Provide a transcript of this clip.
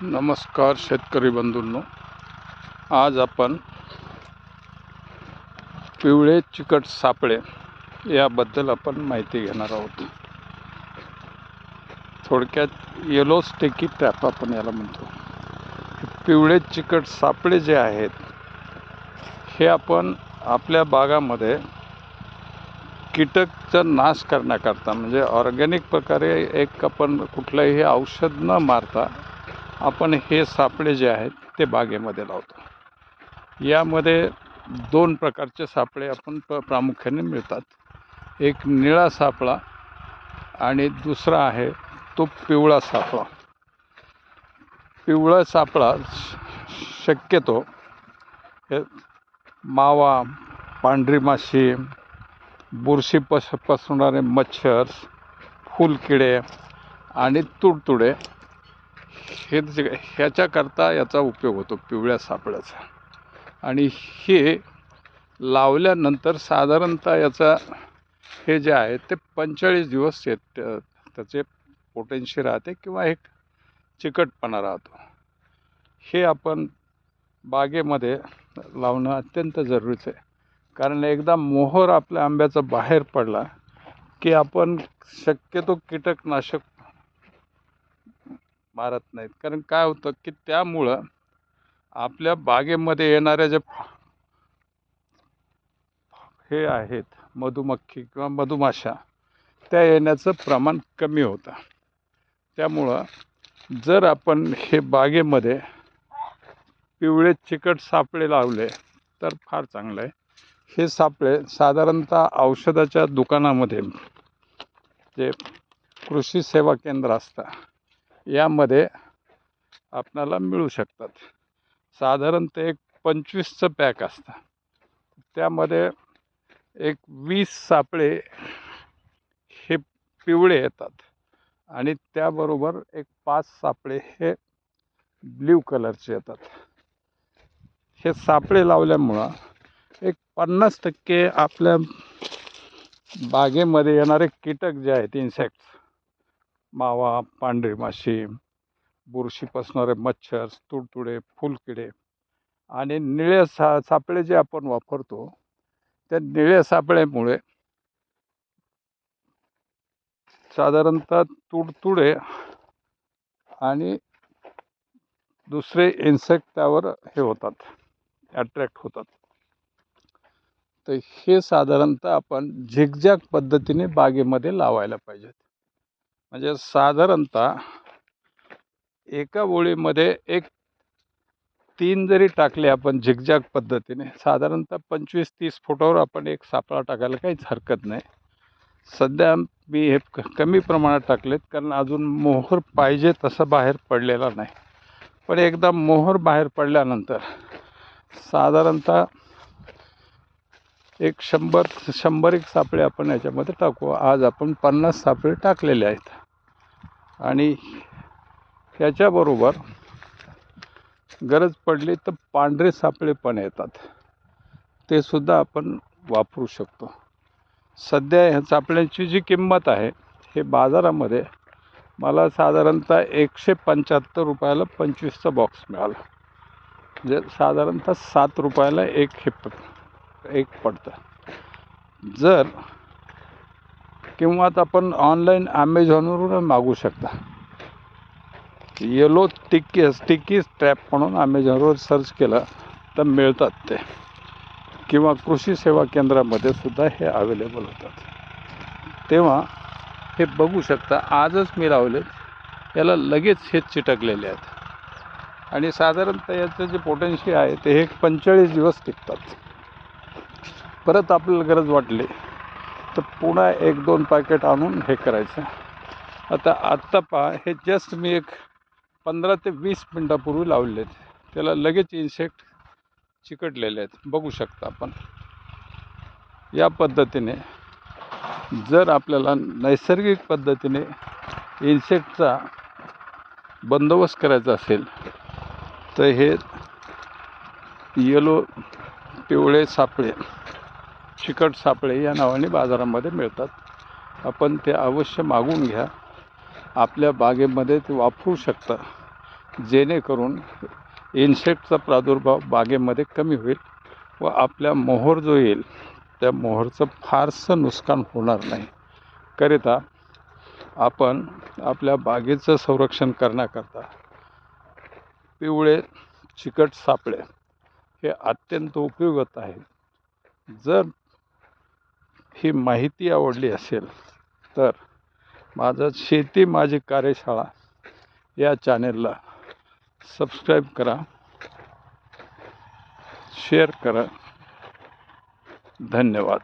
नमस्कार शेतकरी बंधूंनो. आज आपण पिवळे चिकट सापळे याबद्दल आपण माहिती घेणार आहोत. थोडक्यात येलो स्टेकी टॅप आपण याला म्हणतो. पिवळे चिकट सापळे जे आहेत हे आपण आपल्या बागामध्ये कीटकचा नाश करण्याकरता म्हणजे ऑर्गॅनिक प्रकारे एक आपण कुठलंही औषध न मारता आपण हे सापळे जे आहेत ते बागेमध्ये लावतो. यामध्ये दोन प्रकारचे सापळे आपण प प्रामुख्याने मिळतात. एक निळा सापळा आणि दुसरा आहे तो पिवळा सापळा. पिवळा सापळा श- शक्यतो हे मावा पांढरी माशी बुरशी पस पसरणारे मच्छर फुलकिडे आणि तुडतुडे हे जे ह्याच्याकरता याचा उपयोग होतो पिवळ्या सापळ्याचा. आणि हे लावल्यानंतर साधारणतः याचा हे जे आहे ते पंचेचाळीस दिवस येत त्याचे पोटेन्शी राहते किंवा एक चिकटपणा राहतो. हे आपण बागेमध्ये लावणं अत्यंत जरुरीचं आहे. कारण एकदा मोहर आपल्या आंब्याचा बाहेर पडला की आपण शक्यतो कीटकनाशक मारत नाहीत. कारण काय होतं की त्यामुळं आपल्या बागेमध्ये येणाऱ्या ज्या हे आहेत मधुमक्खी किंवा मधुमाशा त्या येण्याचं प्रमाण कमी होतं. त्यामुळं जर आपण हे बागेमध्ये पिवळे चिकट सापळे लावले तर फार चांगलं आहे. हे सापळे साधारणतः औषधाच्या दुकानामध्ये जे कृषी सेवा केंद्र असतं यामध्ये आपणाला मिळू शकतात. साधारणतः एक पंचवीसचं पॅक असतं. त्यामध्ये एक वीस सापळे हे पिवळे येतात आणि त्याबरोबर एक पाच सापळे हे ब्ल्यू कलरचे येतात. हे सापळे लावल्यामुळं एक पन्नास टक्के आपल्या बागेमध्ये येणारे कीटक जे आहेत इन्सेक्ट्स मावा पांढरी माशी बुरशी पसणारे मच्छर तुडतुडे फुलकिडे आणि निळे सा सापळे जे आपण वापरतो त्या निळ्या सापळ्यामुळे साधारणतः तुडतुडे आणि दुसरे इन्सेक्ट त्यावर हे होतात अट्रॅक्ट होतात. तर हे साधारणतः आपण झिगझॅग पद्धतीने बागेमध्ये लावायला पाहिजेत. म्हणजे साधारणतः एका ओळीमध्ये एक तीन जरी टाकले आपण झिगझॅग पद्धतीने साधारणतः पंचवीस तीस फुटावर आपण एक सापळा टाकायला काहीच हरकत नाही. सध्या मी हे क- कमी प्रमाणात टाकलेत कारण अजून मोहर पाहिजे तसं बाहेर पडलेला नाही. पण एकदा मोहर बाहेर पडल्यानंतर साधारणतः एक शंभर शंभर एक सापळे आपण याच्यामध्ये टाकू. आज आपण पन्नास सापळे टाकलेले आहेत. आणि ह्याच्याबरोबर गरज पडली तर पांढरे सापळे पण येतात. ते सुद्धा आपण वापरू शकतो. सध्या ह्या सापळ्यांची जी किंमत आहे हे बाजारामध्ये मला साधारणतः एकशे पंच्याहत्तर रुपयाला पंचवीसचा बॉक्स मिळाला. म्हणजे साधारणतः सात रुपयाला एक हे एक पडतं. जर किंवा आता आपण ऑनलाईन ॲमेझॉनवरून मागू शकता. येलो टिक्की टिक्की स्ट्रॅप म्हणून ॲमेझॉनवर सर्च केलं तर मिळतात ते. किंवा कृषी सेवा केंद्रामध्ये सुद्धा हे अवेलेबल होतात. तेव्हा हे बघू शकता आजच मी लावले याला लगेच हे चिटकलेले आहेत. आणि साधारणतः याचं जे पोटेन्शियल आहे ते हे पंचेचाळीस दिवस टिकतात. परत आपल्याला गरज वाटली तर पुन्हा एक दोन पॅकेट आणून हे करायचं. आता आत्ता पहा हे जस्ट मी एक पंधरा ते वीस मिनटापूर्वी लावलेले आहेत. त्याला लगेच इन्सेक्ट चिकटलेले आहेत. बघू शकता आपण. या पद्धतीने जर आपल्याला नैसर्गिक पद्धतीने इन्सेक्टचा बंदोबस्त करायचा असेल तर हे येलो पिवळे सापळे चिकट सापळे या नावाने बाजारामध्ये मिळतात. आपण ते अवश्य मागून घ्या. आपल्या बागेमध्ये ते वापरू शकता. जेणेकरून इन्सेक्टचा प्रादुर्भाव बागेमध्ये कमी होईल व आपल्या मोहर जो येईल त्या मोहरचं फारसं नुकसान होणार नाही. करिता आपण आपल्या बागेचं संरक्षण करण्याकरता पिवळे चिकट सापळे हे अत्यंत उपयोगात आहेत. जर ही माहिती आवडली असेल तर माझं शेती माझी कार्यशाळा या चॅनेलला सबस्क्राईब करा शेअर करा. धन्यवाद.